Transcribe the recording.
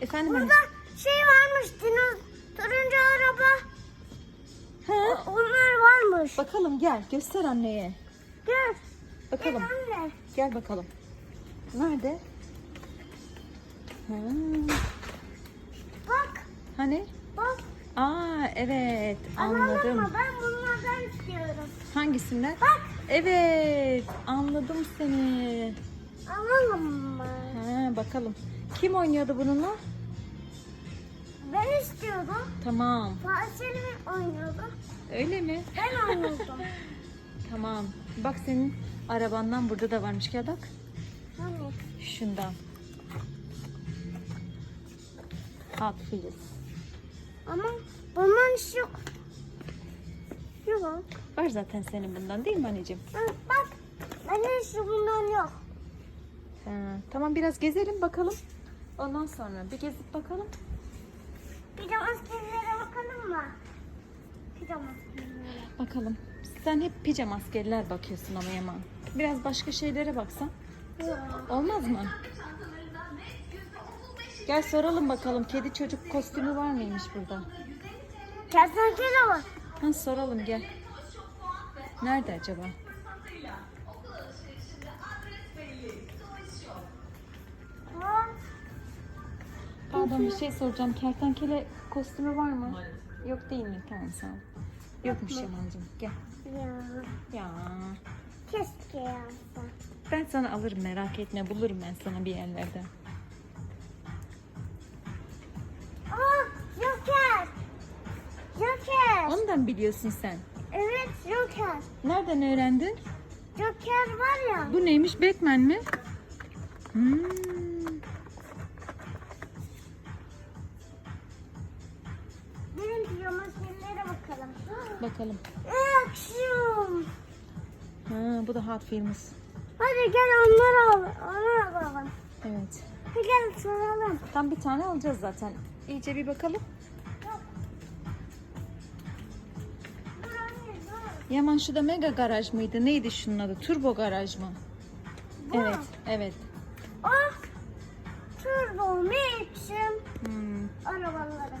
Efendim Burada anne? şey varmış. Dinoz, turuncu araba. Ha? Onlar varmış. Bakalım gel göster anneye. Gel. Bakalım. Gel anne. Gel bakalım. Nerede? Ha, Bak. hani? Bak. Aa evet anladım. mı? Ben bunlardan istiyorum. Hangisinden? Bak. Evet anladım seni. Alalım mı? Bakalım. Kim oynuyordu bununla? Ben istiyordum. Tamam. Fatih Selim oynuyordu. Öyle mi? Ben oynuyordum. Tamam. Bak senin arabandan burada da varmış. Gel bak. hani? Şundan. Hot Wheels. Ama bundan hiç yok. Yok. Var zaten senin bundan değil mi anneciğim? Bak. Bende hiç bundan yok. Ha, tamam biraz gezelim bakalım. Ondan sonra bir gezip bakalım. Bir de askerlere bakalım mı? De askerlere. Bakalım. Sen hep pijama askerler bakıyorsun ama Yaman. Biraz başka şeylere baksan. Yok. Olmaz mı? Gel soralım bakalım. Kedi çocuk kostümü var mıymış burada? Kertenkele var. Ha, soralım gel. Nerede acaba? Pardon bir şey soracağım. Kertenkele kostümü var mı? Yok değil mi? Tamam sağ ol. Yokmuş Yaman'cığım. Gel. Ya. Ya. Keşke yapsa. Ben sana alırım merak etme. Bulurum ben sana bir yerlerden. Aa, Joker. Joker. Ondan biliyorsun sen. Evet, Joker. Nereden öğrendin? Joker var ya. Bu neymiş? Batman mi? Hmm. Bakalım. Ha, bu da Hot Wheels. Hadi gel onları al. Onları alalım. Evet. Hadi gel soralım. Tam bir tane alacağız zaten. İyice bir bakalım. Yaman şu da mega garaj mıydı? Neydi şunun adı? Turbo garaj mı? Bu. Evet, evet. Ah. Turbo Max'im Hmm. arabaları.